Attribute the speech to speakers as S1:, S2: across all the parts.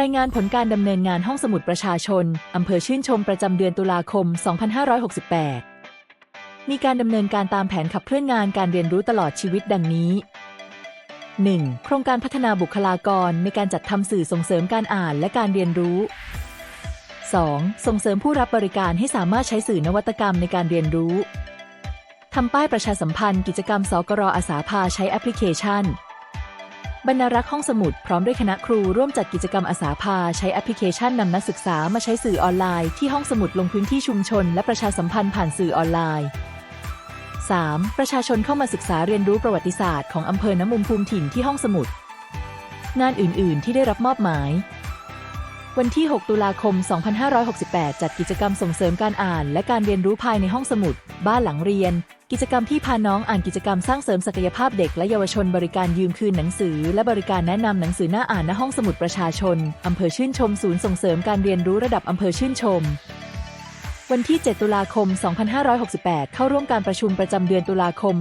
S1: รายงานผลการดำเนินงานห้องสมุดประชาชน อำเภอชื่นชมประจำเดือนตุลาคม 2568 มีการดำเนินการตามแผนขับเคลื่อนงานการเรียนรู้ตลอดชีวิตดังนี้ 1. โครงการพัฒนาบุคลากรในการจัดทำสื่อส่งเสริมการอ่านและการเรียนรู้ 2. ส่งเสริมผู้รับบริการให้สามารถใช้สื่อนวัตกรรมในการเรียนรู้ ทำป้ายประชาสัมพันธ์กิจกรรมสกรอาสาพาใช้แอปพลิเคชัน บรรณารักษ์ห้องสมุดพร้อมด้วยคณะครูร่วมจัดกิจกรรมอาสาพา ใช้แอปพลิเคชันนำนักศึกษามาใช้สื่อออนไลน์ที่ห้องสมุดลงพื้นที่ชุมชน และประชาสัมพันธ์ผ่านสื่อออนไลน์ 3. ประชาชนเข้ามาศึกษาเรียนรู้ประวัติศาสตร์ของอำเภอน้ำมุมภูมิถิ่นที่ห้องสมุด งานอื่น ๆ ที่ได้รับมอบหมาย วันที่ 6 ตุลาคม 2568 จัดกิจกรรมส่งเสริมการอ่าน และการเรียนรู้ภายในห้องสมุด บ้านหลังเรียน กิจกรรมที่พาน้องอ่านกิจกรรมสร้างเสริมศักยภาพเด็กและเยาวชนบริการยืมคืนหนังสือ และบริการแนะนำหนังสือหน้าอ่านณห้องสมุดประชาชนอำเภอชื่นชมศูนย์ส่งเสริมการเรียนรู้ระดับอำเภอชื่นชม วันที่ 7 ตุลาคม 2568 เข้าร่วมการประชุมประจำเดือนตุลาคม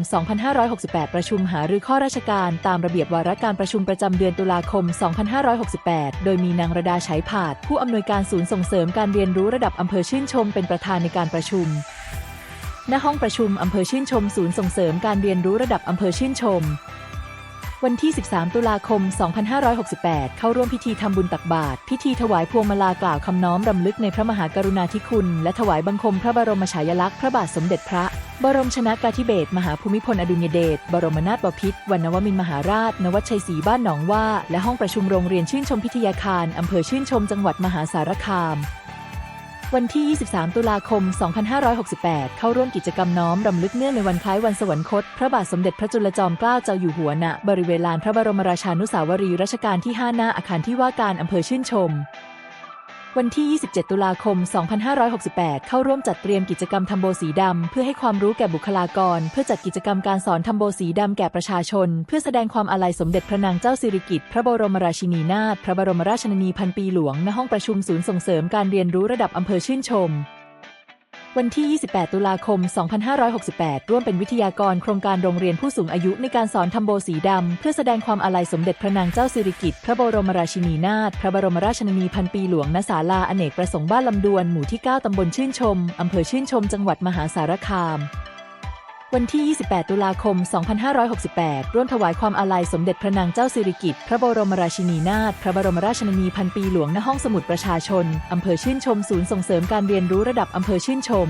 S1: 2568 ประชุมหารือข้อราชการตามระเบียบวาระการประชุมประจำเดือนตุลาคม 2568 โดยมีนางระดาฉายผาด ผู้อำนวยการศูนย์ส่งเสริมการเรียนรู้ระดับอำเภอชื่นชมเป็นประธานในการประชุมณห้องประชุมอำเภอชื่นชม ศูนย์ส่งเสริมการเรียนรู้ระดับอำเภอชื่นชม วันที่ 13 ตุลาคม 2568 เข้าร่วมพิธีทำบุญตักบาตรพิธีถวายพวงมาลากล่าวคำน้อมรำลึกในพระมหากรุณาธิคุณ และถวายบังคมพระบรมฉายาลักษณ์พระบาทสมเด็จพระ บรมชนากาธิเบศรมหาภูมิพลอดุลยเดชบรมนาถบพิตรวรรณวมินมหาราช นวัดชัยศรีบ้านหนองว่า และห้องประชุมโรงเรียนชื่นชมพิทยาคารอำเภอชื่นชมจังหวัดมหาสารคาม วันที่ 23 ตุลาคม 2568 เข้าร่วมกิจกรรมน้อมรำลึกเนื่องในวันคล้ายวันสวรรคต พระบาทสมเด็จพระจุลจอมเกล้าเจ้าอยู่หัวณบริเวณลานพระบรมราชานุสาวรีย์รัชกาลที่ 5 หน้าอาคารที่ว่าการอำเภอชื่นชม วันที่ 27 ตุลาคม 2568 เข้าร่วมจัดเตรียมกิจกรรมทำโบสีดำ เพื่อให้ความรู้แก่บุคลากร เพื่อจัดกิจกรรมการสอนทำโบสีดำแก่ประชาชน เพื่อแสดงความอาลัยสมเด็จพระนางเจ้าสิริกิติ์ พระบรมราชินีนาถ พระบรมราชนนีพันปีหลวง ณ ห้องประชุมศูนย์ส่งเสริมการเรียนรู้ระดับอำเภอชื่นชม วันที่ 28 ตุลาคม 2568 ร่วมเป็นวิทยากรโครงการโรงเรียนผู้สูงอายุในการสอนทำโบสีดำ เพื่อแสดงความอาลัยสมเด็จพระนางเจ้าสิริกิติ์พระบรมราชินีนาถ พระบรมราชนนีพันปีหลวงณศาลาอเนกประสงค์บ้านลำดวน หมู่ที่ 9 ตำบลชื่นชม อำเภอชื่นชม จังหวัดมหาสารคาม วันที่ 28 ตุลาคม 2568 ร่วมถวายความอาลัยสมเด็จพระนางเจ้าสิริกิติ์ พระบรมราชินีนาถ พระบรมราชนนีพันปีหลวงณห้องสมุดประชาชน อำเภอชื่นชม ศูนย์ส่งเสริมการเรียนรู้ระดับอำเภอชื่นชม